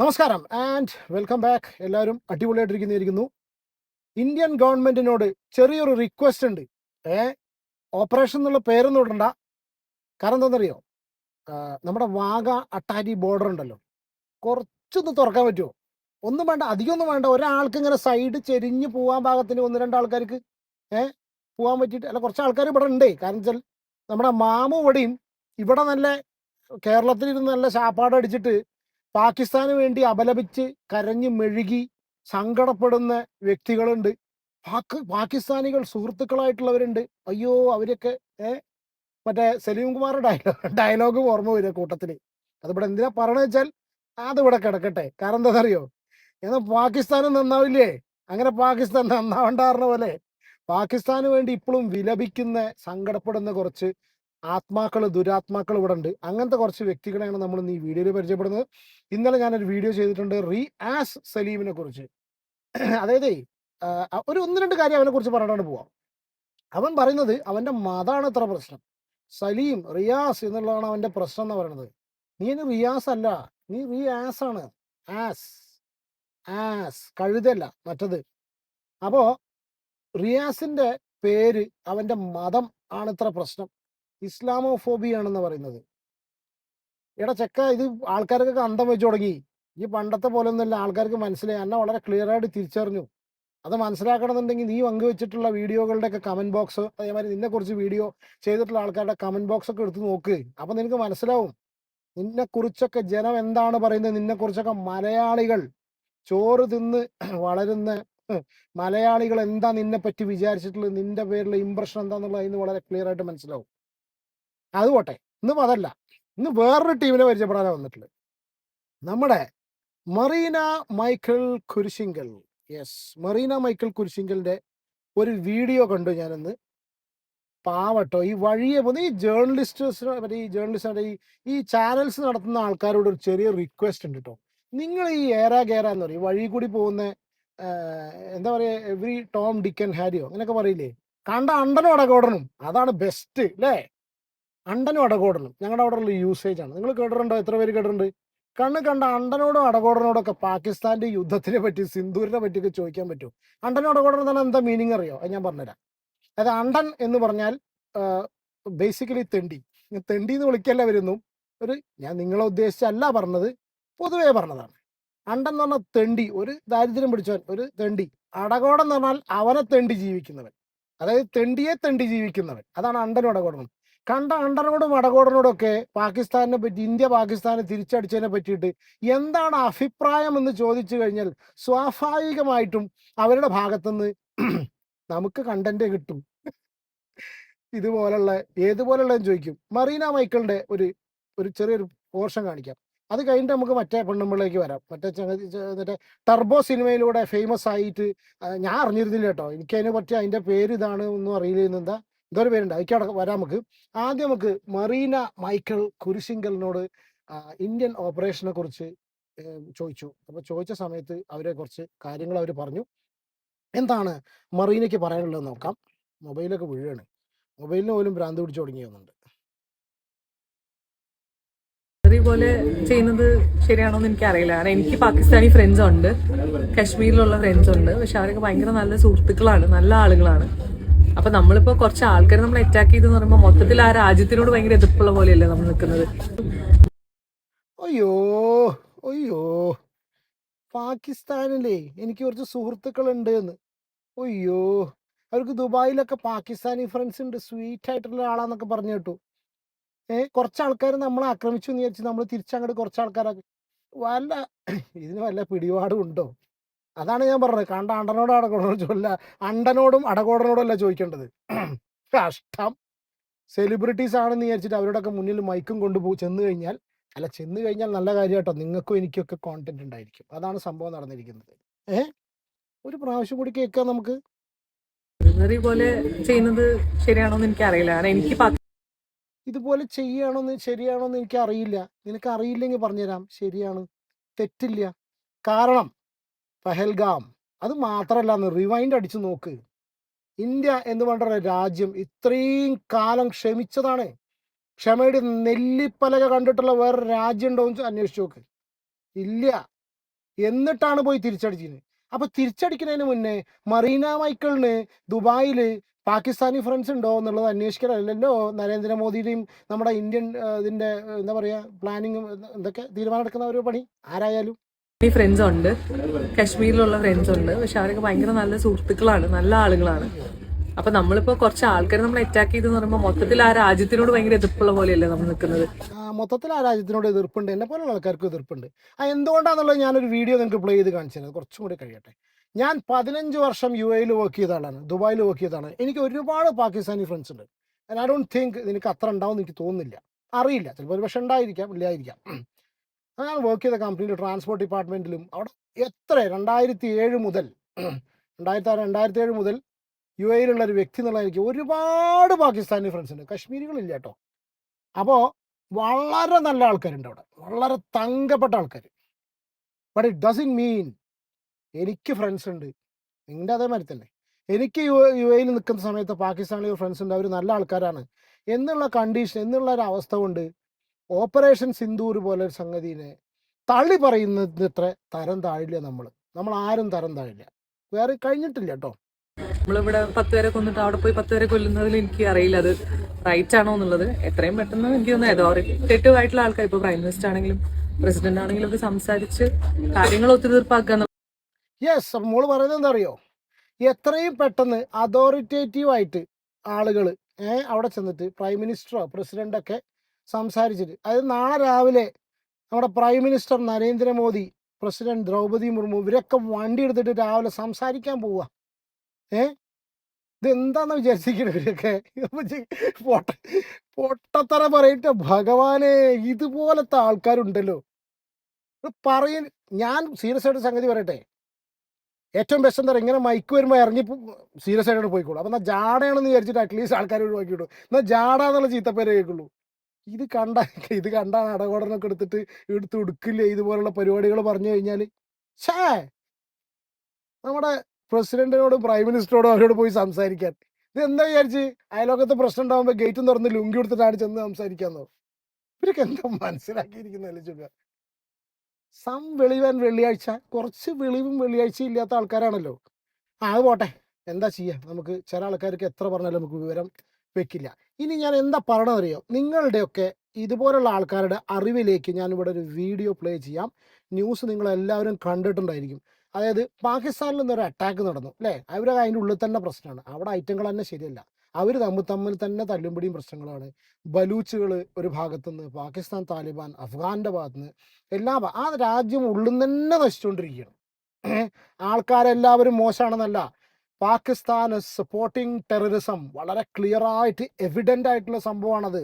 നമസ്കാരം and welcome back. എല്ലാവരും അടിപൊളിയായിട്ടിരിക്കുന്നിരിക്കുന്നു Indian ഗവൺമെന്റിനോട് ചെറിയൊരു റിക്വസ്റ്റ് ഉണ്ട്. ഏ ഓപ്പറേഷൻ എന്നുള്ള പേരൊന്നും ഇടണ്ട. കാരണം എന്താണെന്നറിയോ? നമ്മുടെ വാഗ അട്ടാരി ബോർഡർ ഉണ്ടല്ലോ. കുറച്ചൊന്ന് തുറക്കാൻ പറ്റുമോ ഒന്നും വേണ്ട അധികമൊന്നും വേണ്ട. ഒരാൾക്ക് ഇങ്ങനെ സൈഡ് ചെരിഞ്ഞ് പോകാൻ ഭാഗത്തിന് ഒന്ന് രണ്ട് ആൾക്കാർക്ക് ഏ പോകാൻ പറ്റിയിട്ട് അല്ല കുറച്ച് ആൾക്കാർ ഇവിടെ ഉണ്ട്. കാരണം വെച്ചാൽ നമ്മുടെ മാമു ഇവിടെയും ഇവിടെ നല്ല കേരളത്തിൽ ഇരുന്ന് നല്ല ശാപ്പാട് അടിച്ചിട്ട് പാകിസ്ഥാന് വേണ്ടി അപലപിച്ച് കരഞ്ഞ് മെഴുകി സങ്കടപ്പെടുന്ന വ്യക്തികളുണ്ട്. പാക് പാകിസ്ഥാനികൾ സുഹൃത്തുക്കളായിട്ടുള്ളവരുണ്ട്. അയ്യോ അവരൊക്കെ ഏ മറ്റേ സലീം കുമാർ ഡയലോഗ് ഡയലോഗ് ഓർമ്മ വരിക കൂട്ടത്തിൽ അതിവിടെ എന്തിനാ പറഞ്ഞു വെച്ചാൽ അതിവിടെ കിടക്കട്ടെ. കാരണം എന്താ അറിയോ എന്നാൽ പാകിസ്ഥാനും നന്നാവില്ലേ? അങ്ങനെ പാകിസ്ഥാൻ നന്നാവണ്ടാറുന്ന പോലെ പാകിസ്ഥാന് വേണ്ടി ഇപ്പോഴും വിലപിക്കുന്ന സങ്കടപ്പെടുന്ന കുറച്ച് ആത്മാക്കൾ ദുരാത്മാക്കൾ ഇവിടെ ഉണ്ട് അങ്ങനത്തെ കുറച്ച് വ്യക്തികളെയാണ് നമ്മൾ ഈ വീഡിയോയിൽ പരിചയപ്പെടുന്നത്. ഇന്നലെ ഞാനൊരു വീഡിയോ ചെയ്തിട്ടുണ്ട് റീ ആസ് സലീമിനെ കുറിച്ച്. അതായത് ഒരു ഒന്ന് രണ്ട് കാര്യം അവനെ കുറിച്ച് പറഞ്ഞിട്ടാണ് പോവാം. അവൻ പറയുന്നത് അവന്റെ മതാണ് ഇത്ര പ്രശ്നം. സലീം റിയാസ് എന്നുള്ളതാണ് അവന്റെ പ്രശ്നം എന്ന് പറയുന്നത് നീ ഇനി റിയാസ് അല്ല നീ റീ ആസ് ആണ്. ആസ് ആസ് കഴുതല്ല മറ്റത്. അപ്പോ റിയാസിന്റെ പേര് അവന്റെ മതം ആണ് ഇത്ര പ്രശ്നം. ഇസ്ലാമോഫോബിയാണെന്ന് പറയുന്നത്. എടാ ചെക്ക ഇത് ആൾക്കാർക്കൊക്കെ അന്തം വെച്ചു തുടങ്ങി. ഈ പണ്ടത്തെ പോലെ ഒന്നുമല്ല ആൾക്കാർക്ക് മനസ്സിലായി. എന്നെ വളരെ ക്ലിയർ ആയിട്ട് തിരിച്ചറിഞ്ഞു. അത് മനസ്സിലാക്കണമെന്നുണ്ടെങ്കിൽ നീ പങ്കുവെച്ചിട്ടുള്ള വീഡിയോകളുടെ ഒക്കെ കമന്റ് ബോക്സ് അതേമാതിരി നിന്നെ കുറിച്ച് വീഡിയോ ചെയ്തിട്ടുള്ള ആൾക്കാരുടെ കമന്റ് ബോക്സ് ഒക്കെ എടുത്ത് നോക്ക്. അപ്പൊ നിനക്ക് മനസ്സിലാവും. നിന്നെ കുറിച്ചൊക്കെ ജനം എന്താണ് പറയുന്നത്? നിന്നെ കുറിച്ചൊക്കെ മലയാളികൾ ചോറ് തിന്ന് വളരുന്ന മലയാളികൾ എന്താ നിന്നെ പറ്റി വിചാരിച്ചിട്ടുള്ളത്? നിന്റെ പേരിലെ ഇമ്പ്രഷൻ എന്താന്നുള്ളത് അതിന് വളരെ ക്ലിയർ ആയിട്ട് മനസ്സിലാവും. അത് പോട്ടെ. ഇന്നും അതല്ല. ഇന്ന് വേറൊരു ടീമിനെ പരിചയപ്പെടാനാണ് വന്നിട്ടുള്ളത് നമ്മുടെ മറീന മൈക്കിൾ കുരിശിങ്കൽ. യെസ്. മറീന മൈക്കിൾ കുരിശിങ്കലിന്റെ ഒരു വീഡിയോ കണ്ടു ഞാനിന്ന്. പാവട്ടോ ഈ വഴിയെ പോകുന്ന ഈ ജേർണലിസ്റ്റേഴ്സിന് മറ്റേ ഈ ജേർണലിസ്റ്റ് ഈ ഈ ചാനൽസ് നടത്തുന്ന ആൾക്കാരോട് ഒരു ചെറിയ റിക്വസ്റ്റ് ഉണ്ട് കേട്ടോ നിങ്ങൾ ഈ ഏറാ ഗേറ എന്ന് പറയും. വഴി കൂടി പോകുന്ന എന്താ പറയുക എവറി ടോം ഡിക്കൻ ഹാരിയോ അങ്ങനെയൊക്കെ പറയില്ലേ? കണ്ട അണ്ടനോടെ അടകോടനും അതാണ് ബെസ്റ്റ് അല്ലേ അണ്ടനും അടകോടനും. ഞങ്ങളുടെ അവിടെ ഉള്ള യൂസേജ് ആണ്. നിങ്ങൾ കേട്ടിട്ടുണ്ടോ? എത്ര പേര് കേട്ടിട്ടുണ്ട്? കണ്ണ് കണ്ട അണ്ടനോടും അടകോടനോടും ഒക്കെ പാകിസ്ഥാന്റെ യുദ്ധത്തിനെ പറ്റി സിന്ദൂരിനെ പറ്റിയൊക്കെ ചോദിക്കാൻ പറ്റും അണ്ടനും അടകോടനും തന്നെ എന്താ മീനിങ് അറിയോ? അത് ഞാൻ പറഞ്ഞുതരാം. അതായത് അണ്ടൻ എന്ന് പറഞ്ഞാൽ ബേസിക്കലി തെണ്ടി. തെണ്ടി എന്ന് വിളിക്കല്ല വരുന്നു. ഒരു ഞാൻ നിങ്ങളെ ഉദ്ദേശിച്ചല്ല പറഞ്ഞത്. പൊതുവേ പറഞ്ഞതാണ്. അണ്ടൻ എന്ന് പറഞ്ഞാൽ തെണ്ടി. ഒരു ദാരിദ്ര്യം പിടിച്ചവൻ ഒരു തെണ്ടി. അടകോടൻ എന്ന് പറഞ്ഞാൽ അവനെ തെണ്ടി ജീവിക്കുന്നവൻ. അതായത് തെണ്ടിയെ തെണ്ടി ജീവിക്കുന്നവൻ. അതാണ് അണ്ടനും അടകോടനും. കണ്ട അണ്ടനോടും അടകോടനോടൊക്കെ പാകിസ്ഥാനെ പറ്റി ഇന്ത്യ പാകിസ്ഥാനെ തിരിച്ചടിച്ചതിനെ പറ്റിയിട്ട് എന്താണ് അഭിപ്രായം എന്ന് ചോദിച്ചു കഴിഞ്ഞാൽ സ്വാഭാവികമായിട്ടും അവരുടെ ഭാഗത്തുനിന്ന് നമുക്ക് കണ്ടന്റ് കിട്ടും. ഇതുപോലുള്ള ഏതുപോലുള്ള ചോദിക്കും. മറീന മൈക്കിളിന്റെ ഒരു ഒരു ചെറിയൊരു പോർഷൻ കാണിക്കാം. അത് കഴിഞ്ഞിട്ട് നമുക്ക് മറ്റേ പെണ്ണുമ്പിളിലേക്ക് വരാം. മറ്റേ ചങ്ങതി മറ്റേ ടർബോ സിനിമയിലൂടെ ഫേമസ് ആയിട്ട് ഞാൻ അറിഞ്ഞിരുന്നില്ല കേട്ടോ. എനിക്ക് അതിനെ പറ്റി അതിന്റെ പേര് ഇതാണ് ഒന്നും അറിയില്ല എന്താ എന്തോ ഒരു പേരുണ്ട് അതിക്കവിടെ വരാം നമുക്ക്. ആദ്യം നമുക്ക് മറീന മൈക്കിൾ കുരിശിങ്കലിനോട് ഇന്ത്യൻ ഓപ്പറേഷനെ കുറിച്ച് ചോദിച്ചു. അപ്പൊ ചോദിച്ച സമയത്ത് അവരെ കുറച്ച് കാര്യങ്ങൾ അവർ പറഞ്ഞു. എന്താണ് മറീനയ്ക്ക് പറയാനുള്ളത് നോക്കാം. മൊബൈലൊക്കെ വീഴാണ്. മൊബൈലിന് പോലും ഭ്രാന്ത് പിടിച്ചു തുടങ്ങി വന്നുണ്ട് പോലെ ചെയ്യുന്നത് ശരിയാണോ എന്ന് എനിക്കറിയില്ല. കാരണം എനിക്ക് പാകിസ്ഥാനി ഫ്രണ്ട്സ് ഉണ്ട്. കശ്മീരിലുള്ള ഫ്രണ്ട്സ് ഉണ്ട്. പക്ഷെ അവരൊക്കെ ഭയങ്കര നല്ല സുഹൃത്തുക്കളാണ്. നല്ല ആളുകളാണ്. അപ്പൊ നമ്മളിപ്പോ കുറച്ച് ആൾക്കാർ നമ്മൾ അറ്റാക്ക് ചെയ്തെന്ന് പറയുമ്പോൾ മൊത്തത്തിൽ ആ രാജ്യത്തിനോട് ഭയങ്കര എതിർപ്പുള്ള പോലെയല്ലേ നമ്മൾ നിൽക്കുന്നത്? അയ്യോ അയ്യോ. പാകിസ്ഥാനിലേ എനിക്ക് കുറച്ച് സുഹൃത്തുക്കൾ ഉണ്ട് എന്ന് അയ്യോ. അവർക്ക് ദുബായിലൊക്കെ പാകിസ്ഥാനി ഫ്രണ്ട്സ് ഉണ്ട്. സ്വീറ്റ് ആയിട്ടുള്ള ആളാന്നൊക്കെ പറഞ്ഞു കേട്ടു. ഏ കുറച്ച് ആൾക്കാർ നമ്മളെ ആക്രമിച്ചു എന്ന് വിചാരിച്ച് നമ്മൾ തിരിച്ചങ്ങോട്ട് കുറച്ച് ആൾക്കാരൊക്കെ വല്ല ഇതിന് വല്ല പിടിപാടും ഉണ്ടോ? അതാണ് ഞാൻ പറഞ്ഞത്. കണ്ട അണ്ടനോടും അടകോടനോടും ചോദില്ല അണ്ടനോടും അടകോടനോടും അല്ല ചോദിക്കേണ്ടത്. കഷ്ടം. സെലിബ്രിറ്റീസ് ആണെന്ന് വിചാരിച്ചിട്ട് അവരോടൊക്കെ മുന്നിൽ മൈക്കും കൊണ്ടുപോ ചെന്ന് കഴിഞ്ഞാൽ അല്ല ചെന്ന് കഴിഞ്ഞാൽ നല്ല കാര്യം കേട്ടോ നിങ്ങൾക്കും എനിക്കൊക്കെ കോണ്ടന്റ് ഉണ്ടായിരിക്കും. അതാണ് സംഭവം നടന്നിരിക്കുന്നത്. ഏ? ഒരു പ്രാവശ്യം കൂടി കേൾക്കാം നമുക്ക്. പോലെ ചെയ്യുന്നത് ശരിയാണോ എന്ന് എനിക്കറിയില്ല. കാരണം എനിക്ക് ഇതുപോലെ ചെയ്യണമെന്ന് ശരിയാണോന്ന് എനിക്ക് അറിയില്ല നിനക്ക് അറിയില്ലെങ്കിൽ പറഞ്ഞുതരാം. ശരിയാണ്. തെറ്റില്ല. കാരണം പഹൽഗാം. അത് മാത്രമല്ല റിവൈൻഡ് അടിച്ചു നോക്ക്. ഇന്ത്യ എന്ന് പറഞ്ഞ രാജ്യം ഇത്രയും കാലം ക്ഷമിച്ചതാണ്. ക്ഷമയുടെ നെല്ലിപ്പലക കണ്ടിട്ടുള്ള വേറെ രാജ്യം ഉണ്ടോ എന്ന് അന്വേഷിച്ച് നോക്ക്. ഇല്ല. എന്നിട്ടാണ് പോയി തിരിച്ചടിച്ചത് അപ്പൊ തിരിച്ചടിക്കുന്നതിന് മുന്നേ മറീന മൈക്കിളിന് ദുബായിൽ പാകിസ്ഥാനി ഫ്രണ്ട്സ് ഉണ്ടോ എന്നുള്ളത് അന്വേഷിക്കലല്ലോ നരേന്ദ്രമോദിയുടെയും നമ്മുടെ ഇന്ത്യൻ ഇതിന്റെ എന്താ പറയാ പ്ലാനിങ് എന്തൊക്കെ തീരുമാനം എടുക്കുന്ന ഒരു പണി? ആരായാലും. ഈ ഫ്രണ്ട്സ് ഉണ്ട്. കശ്മീരിലുള്ള ഫ്രണ്ട്സ് ഉണ്ട്. പക്ഷെ അവരൊക്കെ ഭയങ്കര നല്ല സുഹൃത്തുക്കളാണ്. നല്ല ആളുകളാണ്. അപ്പൊ നമ്മളിപ്പോ കുറച്ച് ആൾക്കാർ നമ്മൾ അറ്റാക്ക് ചെയ്തെന്ന് പറയുമ്പോൾ മൊത്തത്തിൽ ആ രാജ്യത്തിനോട് ഭയങ്കര എതിർപ്പുള്ള പോലെയല്ലേ നമ്മൾ നിൽക്കുന്നത്? മൊത്തത്തിൽ ആ രാജ്യത്തിനോട് എതിർപ്പുണ്ട്. എന്നെ പോലുള്ള ആൾക്കാർക്ക് എതിർപ്പുണ്ട്. ആ എന്തുകൊണ്ടാണെന്നുള്ളത് ഞാനൊരു വീഡിയോ നിങ്ങൾക്ക് പ്ലേ ചെയ്ത് കാണിച്ചു തരാം കുറച്ചും കൂടി കഴിയട്ടെ. ഞാൻ പതിനഞ്ച് വർഷം യു എയിൽ വർക്ക് ചെയ്ത ആളാണ് ദുബായിൽ വർക്ക് ചെയ്തതാണ്. എനിക്ക് ഒരുപാട് പാകിസ്ഥാനി ഫ്രണ്ട്സ് ഉണ്ട്. ഐ ഡോണ്ട് തിങ്ക് നിനക്ക് അത്ര ഉണ്ടാവും എനിക്ക് തോന്നുന്നില്ല. അറിയില്ല. ചിലപ്പോൾ ഒരു പക്ഷേ ഉണ്ടായിരിക്കാം. ഇല്ലായിരിക്കാം. ഞാൻ വർക്ക് ചെയ്ത കമ്പനിയിൽ ട്രാൻസ്പോർട്ട് ഡിപ്പാർട്ട്മെന്റിലും അവിടെ എത്ര? രണ്ടായിരത്തി ഏഴ് മുതൽ രണ്ടായിരത്തി ആറ് രണ്ടായിരത്തി ഏഴ് മുതൽ യു എയിലുള്ള ഒരു വ്യക്തി എന്നുള്ള എനിക്ക് ഒരുപാട് പാകിസ്ഥാനി ഫ്രണ്ട്സ് ഉണ്ട്. കശ്മീരികളില്ല കേട്ടോ. അപ്പോൾ വളരെ നല്ല ആൾക്കാരുണ്ട് അവിടെ. വളരെ തങ്കപ്പെട്ട ആൾക്കാർ ബട്ട് ഇറ്റ് ഡസിൻ മീൻ എനിക്ക് ഫ്രണ്ട്സ് ഉണ്ട്. നിങ്ങളുടെ അതേമാതിരി തന്നെ. എനിക്ക് യു യു എയിൽ നിൽക്കുന്ന സമയത്ത് പാകിസ്ഥാനിലെ ഫ്രണ്ട്സ് ഉണ്ട്. അവർ നല്ല ആൾക്കാരാണ്. എന്നുള്ള കണ്ടീഷൻ എന്നുള്ള ഒരു അവസ്ഥ കൊണ്ട് ഓപ്പറേഷൻ സിന്ദൂർ പോലെ ഒരു സംഗതിനെ തള്ളി പറയുന്നതിന് ഇത്ര തരം താഴില്ല നമ്മൾ നമ്മൾ ആരും തരം താഴില്ല. വേറെ കഴിഞ്ഞിട്ടില്ല കേട്ടോ. നമ്മളിവിടെ പത്ത് പേരെ കൊന്നിട്ട് അവിടെ പോയി പത്ത് പേരെ കൊല്ലുന്നതിൽ എനിക്ക് അറിയില്ല. അത് റൈറ്റ് ആണോ എന്നുള്ളത്. എത്രയും പെട്ടെന്ന് എനിക്ക് തോന്നുന്നു അതോറിറ്റേറ്റീവ് ആയിട്ടുള്ള ആൾക്കാർ ഇപ്പൊ പ്രൈം മിനിസ്റ്റർ ആണെങ്കിലും പ്രസിഡന്റ് ആണെങ്കിലും ഒക്കെ സംസാരിച്ച് കാര്യങ്ങൾ ഒത്തുതീർപ്പാക്കുക യെസ് മോൾ പറയുന്നത് എന്താ അറിയോ എത്രയും പെട്ടെന്ന് അതോറിറ്റേറ്റീവ് ആയിട്ട് ആളുകൾ ഏഹ് അവിടെ ചെന്നിട്ട് പ്രൈം മിനിസ്റ്ററോ പ്രസിഡന്റൊക്കെ സംസാരിച്ചിട്ട്. അതായത് നാളെ രാവിലെ നമ്മുടെ prime minister Narendra Modi president Draupadi Murmu ഇവരൊക്കെ വണ്ടി എടുത്തിട്ട് രാവിലെ സംസാരിക്കാൻ പോവുക ഏ? ഇതെന്താന്ന് വിചാരിച്ചിരിക്കണം ഇവരൊക്കെ? പൊട്ട പൊട്ടത്തറ പറയട്ടെ. ഭഗവാനെ ഇതുപോലത്തെ ആൾക്കാരുണ്ടല്ലോ. പറയ ഞാൻ സീരിയസ് ആയിട്ട് സംഗതി പറയട്ടെ. ഏറ്റവും ബെസ്റ്റ് എന്താ പറയുക ഇങ്ങനെ മൈക്ക് വരുമ്പോൾ ഇറങ്ങി സീരിയസ് ആയിട്ട് പോയിക്കോളൂ. അപ്പം എന്നാൽ ജാടയാണെന്ന് വിചാരിച്ചിട്ട് അറ്റ്ലീസ്റ്റ് ആൾക്കാർ ഒഴിവാക്കിയിട്ടു എന്നാൽ ജാട എന്നുള്ള ചീത്തപ്പേരെ കേൾക്കുള്ളൂ. ഇത് കണ്ട ഇത് കണ്ടാണ് അടകോടനൊക്കെ എടുത്തിട്ട് എടുത്ത് ഉടുക്കില്ലേ ഇതുപോലുള്ള പരിപാടികൾ പറഞ്ഞു കഴിഞ്ഞാൽ ഷേ നമ്മുടെ പ്രസിഡന്റിനോടും പ്രൈം മിനിസ്റ്ററോടും അവരോട് പോയി സംസാരിക്കാൻ. ഇത് എന്താ വിചാരിച്ച്? അയലോകത്തെ പ്രശ്നം ഉണ്ടാകുമ്പോൾ ഗേറ്റും തുറന്ന് ലുങ്കി കൊടുത്തിട്ടാണ് ചെന്ന് സംസാരിക്കാന്നോ? ഇവരൊക്കെ എന്താ മനസ്സിലാക്കിയിരിക്കുന്നല്ലേ ചുക സം വെളിവൻ വെള്ളിയാഴ്ച കുറച്ച് വെളിവും വെള്ളിയാഴ്ചയും ഇല്ലാത്ത ആൾക്കാരാണല്ലോ. ആ പോട്ടെ. എന്താ ചെയ്യുക നമുക്ക് ചില ആൾക്കാർക്ക് എത്ര പറഞ്ഞാലും നമുക്ക് വിവരം വെക്കില്ല. ഇനി ഞാൻ എന്താ പറയണമെന്നറിയോ നിങ്ങളുടെയൊക്കെ ഇതുപോലുള്ള ആൾക്കാരുടെ അറിവിലേക്ക് ഞാൻ ഇവിടെ ഒരു വീഡിയോ പ്ലേ ചെയ്യാം. ന്യൂസ് നിങ്ങൾ എല്ലാവരും കണ്ടിട്ടുണ്ടായിരിക്കും. അതായത് പാകിസ്ഥാനിൽ നിന്നൊരു അറ്റാക്ക് നടന്നു അല്ലേ? അവർ അതിന്റെ ഉള്ളിൽ തന്നെ പ്രശ്നമാണ്. അവിടെ ഐറ്റങ്ങൾ തന്നെ ശരിയല്ല. അവർ തമ്മിൽ തമ്മിൽ തന്നെ തല്ലുംപിടിയും പ്രശ്നങ്ങളാണ്. ബലൂച്ചുകൾ ഒരു ഭാഗത്തുനിന്ന് പാകിസ്ഥാൻ താലിബാൻ അഫ്ഗാന്റെ ഭാഗത്തുനിന്ന് എല്ലാ ആ രാജ്യം ഉള്ളിൽ തന്നെ നശിച്ചുകൊണ്ടിരിക്കുകയാണ്. ആൾക്കാരെല്ലാവരും മോശമാണെന്നല്ല പാകിസ്ഥാൻ സപ്പോർട്ടിങ് ടെററിസം വളരെ ക്ലിയർ ആയിട്ട് എവിഡന്റ് ആയിട്ടുള്ള സംഭവമാണത്.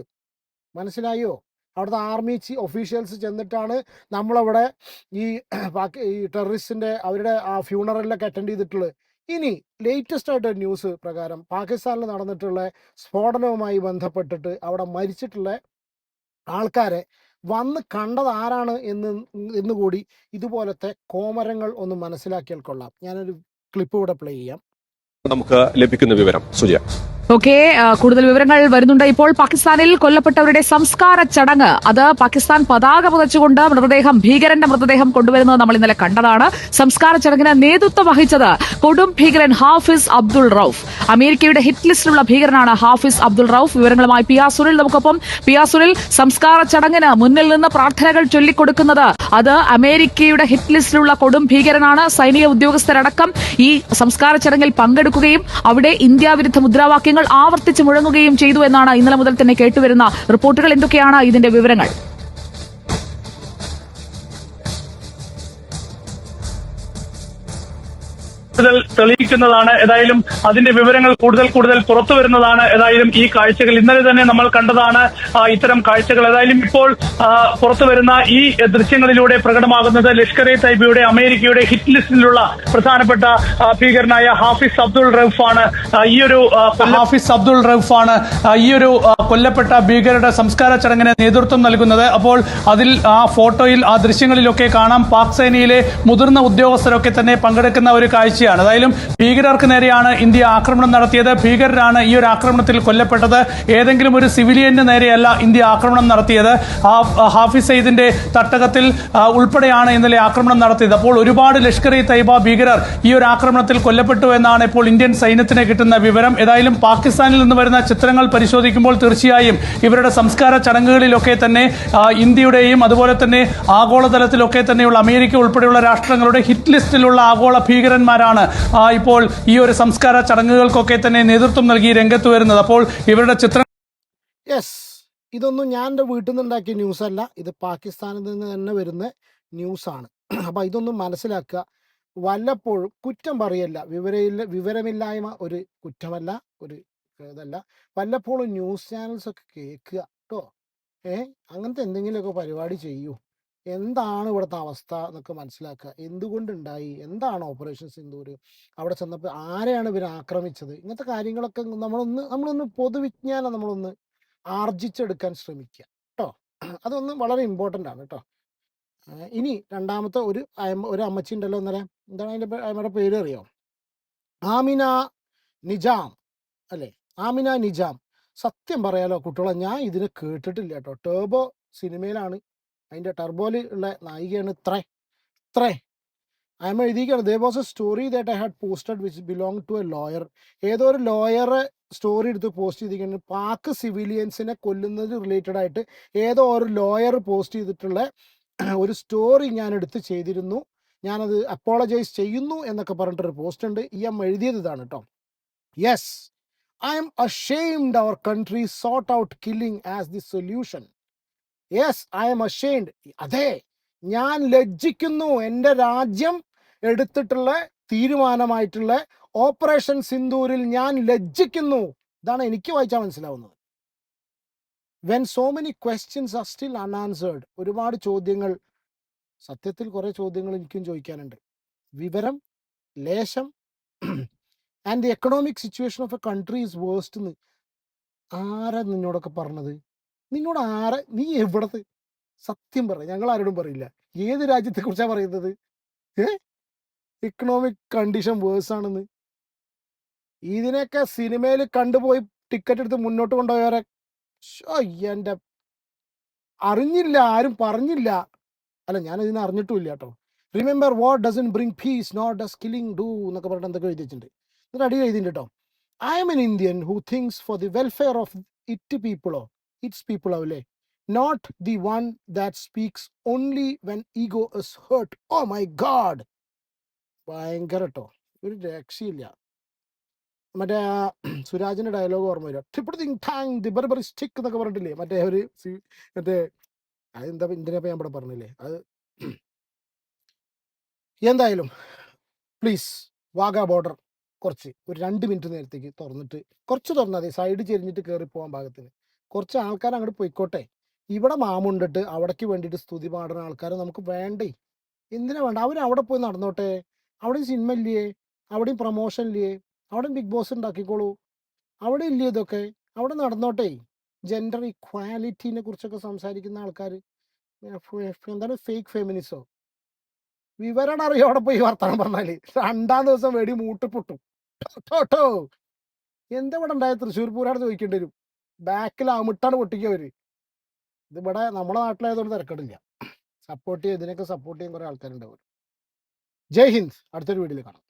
മനസ്സിലായോ? അവിടുത്തെ ആർമി ഒഫീഷ്യൽസ് ചെന്നിട്ടാണ് നമ്മളവിടെ ഈ പാകി ഈ ടെററിസ്റ്റിന്റെ അവരുടെ ആ ഫ്യൂണറലിലൊക്കെ അറ്റൻഡ് ചെയ്തിട്ടുള്ളത്. ഇനി ലേറ്റസ്റ്റ് ആയിട്ട് ന്യൂസ് പ്രകാരം പാകിസ്ഥാനിൽ നടന്നിട്ടുള്ള സ്ഫോടനവുമായി ബന്ധപ്പെട്ടിട്ട് അവിടെ മരിച്ചിട്ടുള്ള ആൾക്കാരെ വന്ന് കണ്ടത് ആരാണ് എന്ന് എന്നുകൂടി ഇതുപോലത്തെ കോമരങ്ങൾ ഒന്ന് മനസ്സിലാക്കിയാൽ കൊള്ളാം. ഞാനൊരു ക്ലിപ്പ് ഇവിടെ പ്ലേ ചെയ്യാം. നമുക്ക് ലഭിക്കുന്ന വിവരം. സുജയ. ഓക്കെ കൂടുതൽ വിവരങ്ങൾ വരുന്നുണ്ട്. ഇപ്പോൾ പാകിസ്ഥാനിൽ കൊല്ലപ്പെട്ടവരുടെ സംസ്കാര ചടങ്ങ്. അത് പാകിസ്ഥാൻ പതാക പുതച്ചുകൊണ്ട് മൃതദേഹം ഭീകരന്റെ മൃതദേഹം കൊണ്ടുവരുന്നത് നമ്മൾ ഇന്നലെ കണ്ടതാണ്. സംസ്കാര ചടങ്ങിന് നേതൃത്വം വഹിച്ചത് കൊടും ഭീകരൻ ഹാഫിസ് അബ്ദുൾ റൌഫ്. അമേരിക്കയുടെ ഹിറ്റ് ലിസ്റ്റിലുള്ള ഭീകരനാണ് ഹാഫിസ് അബ്ദുൾ റൌഫ്. വിവരങ്ങളുമായി പി സുനിൽ. നമുക്കൊപ്പം പി സുനിൽ സംസ്കാര ചടങ്ങിന് മുന്നിൽ നിന്ന് പ്രാർത്ഥനകൾ ചൊല്ലിക്കൊടുക്കുന്നത്. അത് അമേരിക്കയുടെ ഹിറ്റ് ലിസ്റ്റിലുള്ള കൊടും ഭീകരനാണ്. സൈനിക ഉദ്യോഗസ്ഥരടക്കം ഈ സംസ്കാര ചടങ്ങിൽ പങ്കെടുക്കുകയും അവിടെ ഇന്ത്യ വിരുദ്ധ മുദ്രാവാക്യങ്ങൾ ആവർത്തിച്ച് മുഴങ്ങുകയും ചെയ്തു എന്നാണ് ഇന്നലെ മുതൽ തന്നെ കേട്ടുവരുന്ന റിപ്പോർട്ടുകൾ. എന്തൊക്കെയാണ് ഇതിന്റെ വിവരങ്ങൾ? കൂടുതൽ തെളിയിക്കുന്നതാണ്. ഏതായാലും അതിന്റെ വിവരങ്ങൾ കൂടുതൽ കൂടുതൽ പുറത്തു വരുന്നതാണ് ഏതായാലും ഈ കാഴ്ചകൾ. ഇന്നലെ തന്നെ നമ്മൾ കണ്ടതാണ് ഇത്തരം കാഴ്ചകൾ. ഏതായാലും ഇപ്പോൾ പുറത്തു വരുന്ന ഈ ദൃശ്യങ്ങളിലൂടെ പ്രകടമാകുന്നത് ലഷ്കർ എ തൈബയുടെ അമേരിക്കയുടെ ഹിറ്റ് ലിസ്റ്റിലുള്ള പ്രധാനപ്പെട്ട ഭീകരനായ ഹാഫിസ് അബ്ദുൾ റൌഫാണ് ഈ ഒരു ഹാഫിസ് അബ്ദുൾ റൌഫാണ് ഈ ഒരു കൊല്ലപ്പെട്ട ഭീകരരുടെ സംസ്കാര ചടങ്ങിന് നേതൃത്വം നൽകുന്നത്. അപ്പോൾ അതിൽ ആ ഫോട്ടോയിൽ ആ ദൃശ്യങ്ങളിലൊക്കെ കാണാം. പാക് സേനയിലെ മുതിർന്ന ഉദ്യോഗസ്ഥരൊക്കെ തന്നെ പങ്കെടുക്കുന്ന ഒരു കാഴ്ചയാണ്. ഏതായാലും ഭീകരർക്ക് നേരെയാണ് ഇന്ത്യ ആക്രമണം നടത്തിയത്. ഭീകരരാണ് ഈ ഒരു ആക്രമണത്തിൽ കൊല്ലപ്പെട്ടത്. ഏതെങ്കിലും ഒരു സിവിലിയന് നേരെയല്ല ഇന്ത്യ ആക്രമണം നടത്തിയത്. ഹാഫിസ് സയ്യിദിന്റെ തട്ടകത്തിൽ ഉൾപ്പെടെയാണ് ഇന്നലെ ആക്രമണം നടത്തിയത്. അപ്പോൾ ഒരുപാട് ലഷ്കർ ഇ തൈബ ഭീകരർ ഈ ഒരു ആക്രമണത്തിൽ കൊല്ലപ്പെട്ടു എന്നാണ് ഇപ്പോൾ ഇന്ത്യൻ സൈന്യത്തിന് കിട്ടുന്ന വിവരം. ഏതായാലും പാകിസ്ഥാനിൽ നിന്ന് വരുന്ന ചിത്രങ്ങൾ പരിശോധിക്കുമ്പോൾ തീർച്ചയായും ഇവരുടെ സംസ്കാര ചടങ്ങുകളിലൊക്കെ തന്നെ ഇന്ത്യയുടെയും അതുപോലെ തന്നെ ആഗോളതലത്തിലൊക്കെ തന്നെയുള്ള അമേരിക്ക ഉൾപ്പെടെയുള്ള രാഷ്ട്രങ്ങളുടെ ഹിറ്റ് ലിസ്റ്റിലുള്ള ആഗോള ഭീകരന്മാരാണ് ആ, ഇപ്പോൾ ഈ ഒരു സംസ്കാര ചടങ്ങുകൾക്കൊക്കെ തന്നെ നേതൃത്വം നൽകി രംഗത്ത് വരുന്നത്. അപ്പോൾ ഇവരുടെ ചിത്രം യെസ് ഇതൊന്നും ഞാൻ എന്റെ വീട്ടിൽ നിന്ന് ഉണ്ടാക്കിയ ന്യൂസല്ല ഇത് പാകിസ്ഥാനിൽ നിന്ന് തന്നെ വരുന്ന ന്യൂസ് ആണ്. അപ്പം ഇതൊന്നും മനസ്സിലാക്കുക. വല്ലപ്പോഴും കുറ്റം പറയല്ല. വിവരമില്ല വിവരമില്ലായ്മ ഒരു കുറ്റമല്ല ഒരു ഇതല്ല. വല്ലപ്പോഴും ന്യൂസ് ചാനൽസ് ഒക്കെ കേൾക്കുക കേട്ടോ ഏ? അങ്ങനത്തെ എന്തെങ്കിലുമൊക്കെ പരിപാടി ചെയ്യൂ. എന്താണ് ഇവിടുത്തെ അവസ്ഥ എന്നൊക്കെ മനസ്സിലാക്കുക. എന്തുകൊണ്ടുണ്ടായി? എന്താണ് ഓപ്പറേഷൻ സിന്ദൂര് അവിടെ ചെന്നപ്പോൾ ആരെയാണ് ഇവർ ആക്രമിച്ചത്? ഇങ്ങനത്തെ കാര്യങ്ങളൊക്കെ നമ്മളൊന്ന് നമ്മളൊന്ന് പൊതുവിജ്ഞാനം നമ്മളൊന്ന് ആർജിച്ചെടുക്കാൻ ശ്രമിക്കുക കേട്ടോ അതൊന്ന് വളരെ ഇമ്പോർട്ടന്റ് ആണ് കേട്ടോ ഇനി രണ്ടാമത്തെ ഒരു ഒരു അമ്മച്ചി ഉണ്ടല്ലോ അന്നേരം എന്താണ് അതിന്റെ അമ്മയുടെ പേര് അറിയോ ആമിന നിജാം അല്ലേ? ആമിന നിജാം. സത്യം പറയാലോ കുട്ടികളെ ഞാൻ ഇതിനെ കേട്ടിട്ടില്ല കേട്ടോ ടേബോ സിനിമയിലാണ് അതിന്റെ ടർബോയിൽ ഉള്ള നായികയാണ് ഇത്രേ ഇത്രേ അമ്മ എഴുതിയിരിക്കുകയാണ് they was a story that I had posted which belong to a lawyer ഏതോ ഒരു ലോയറെ സ്റ്റോറി എടുത്ത് പോസ്റ്റ് ചെയ്തിരിക്കുന്നത് പാക്ക് സിവിലിയൻസിനെ കൊല്ലുന്നത് റിലേറ്റഡ് ആയിട്ട് ഏതോ ഒരു ലോയർ പോസ്റ്റ് ചെയ്തിട്ടുള്ള ഒരു സ്റ്റോറി ഞാൻ എടുത്ത് ചെയ്തിരുന്നു. ഞാനത് അപ്പോളജൈസ് ചെയ്യുന്നു എന്നൊക്കെ പറഞ്ഞിട്ടൊരു പോസ്റ്റ് ഉണ്ട്. ഈ അമ്മ എഴുതിയത് ഇതാണ് കേട്ടോ yes I'm ashamed our country sought out killing as the solution yes I'm ashamed അതെ ഞാൻ ലജ്ജിക്കുന്നു. എന്റെ രാജ്യം എടുത്തിട്ടുള്ള തീരുമാനമായിട്ടുള്ള ഓപ്പറേഷൻ സിന്ദൂരിൽ ഞാൻ ലജ്ജിക്കുന്നു. ഇതാണ് എനിക്ക് വായിച്ചാൽ മനസ്സിലാവുന്നത്. When so many questions are still unanswered ഒരുപാട് ചോദ്യങ്ങൾ സത്യത്തിൽ കുറെ ചോദ്യങ്ങൾ എനിക്കും ചോദിക്കാനുണ്ട്. വിവരം ലേശം and the economic situation of a country waste എന്ന് ആരാ നിന്നോടൊക്കെ പറഞ്ഞത്? നിന്നോട് ആരെ നീ എവിടത്ത് സത്യം പറ ഞങ്ങൾ ആരോടും പറയില്ല. ഏത് രാജ്യത്തെ കുറിച്ചാണ് പറയുന്നത്? ഏ? ഇക്കണോമിക് കണ്ടീഷൻ വേഴ്സ് ആണെന്ന്. ഇതിനൊക്കെ സിനിമയിൽ കണ്ടുപോയി ടിക്കറ്റ് എടുത്ത് മുന്നോട്ട് കൊണ്ടുപോയവരെ എന്റെ അറിഞ്ഞില്ല ആരും പറഞ്ഞില്ല. അല്ല ഞാൻ ഇതിനെ അറിഞ്ഞിട്ടുമില്ല കേട്ടോ. Remember what doesn't bring peace not does killing do എന്നൊക്കെ പറഞ്ഞിട്ട് എന്തൊക്കെ എഴുതിയിട്ടുണ്ട്. എന്നിട്ട് അടി എഴുതിയിട്ടുണ്ട് കേട്ടോ. I'm an Indian who thinks for the welfare of it പീപ്പിളോ it's people ആവില്ലേ not the one that speaks only when ego is hurt oh my God ഭയങ്കര കേട്ടോ ഒരു രക്ഷയില്ല. മറ്റേ സുരാജിന്റെ ഡയലോഗ് ഓർമ്മ വരിക triple thing tang the barbary stick എന്നൊക്കെ പറഞ്ഞിട്ടില്ലേ? മറ്റേ ഒരു മറ്റേ അതെന്താ ഇന്ത്യനെ ഞാൻ ഇവിടെ പറഞ്ഞില്ലേ? അത് എന്തായാലും പ്ലീസ് വാഗ ബോർഡർ കുറച്ച്. ഒരു രണ്ട് മിനിറ്റ് നേരത്തേക്ക് തുറന്നിട്ട് കുറച്ച് തുറന്നാൽ മതി. സൈഡ് ചെരിഞ്ഞിട്ട് കയറി പോകാൻ പാകത്തിന് കുറച്ച് ആൾക്കാർ അങ്ങോട്ട് പോയിക്കോട്ടെ. ഇവിടെ മാമുണ്ടിട്ട് അവിടേക്ക് വേണ്ടിയിട്ട് സ്തുതി പാടുന്ന ആൾക്കാർ നമുക്ക് വേണ്ടേ? എന്തിനാ വേണ്ട? അവർ അവിടെ പോയി നടന്നോട്ടെ? അവിടെയും സിനിമ ഇല്ലേ? അവിടെയും പ്രൊമോഷൻ ഇല്ലേ? അവിടെയും ബിഗ് ബോസ് ഉണ്ടാക്കിക്കോളൂ അവിടെ ഇല്ലേ ഇതൊക്കെ? അവിടെ നടന്നോട്ടെ. ജെൻഡർ ഇക്വാലിറ്റിനെ കുറിച്ചൊക്കെ സംസാരിക്കുന്ന ആൾക്കാർ എന്താണ്? ഫേക്ക് ഫെമിനിസോ വിവരം അറിയോ അവിടെ പോയി വർത്തമാനം പറഞ്ഞാൽ. രണ്ടാം ദിവസം വെടി മൂട്ടിപ്പൊട്ടും ട്ടോ, ട്ടോ. എന്താ ഇവിടെ ഉണ്ടായ തൃശ്ശൂർ പൂരാണ് ചോദിക്കേണ്ടി വരും. ബാക്കിൽ അമിട്ടാണ് പൊട്ടിക്കുക അവർ. ഇത് ഇവിടെ നമ്മുടെ നാട്ടിലായതുകൊണ്ട് തിരക്കടില്ല. സപ്പോർട്ട് ചെയ്യും. ഇതിനൊക്കെ സപ്പോർട്ട് ചെയ്യും കുറെ ആൾക്കാരുണ്ടാവും. ജയ് ഹിന്ദ്. അടുത്തൊരു വീഡിയോയിൽ കാണാം.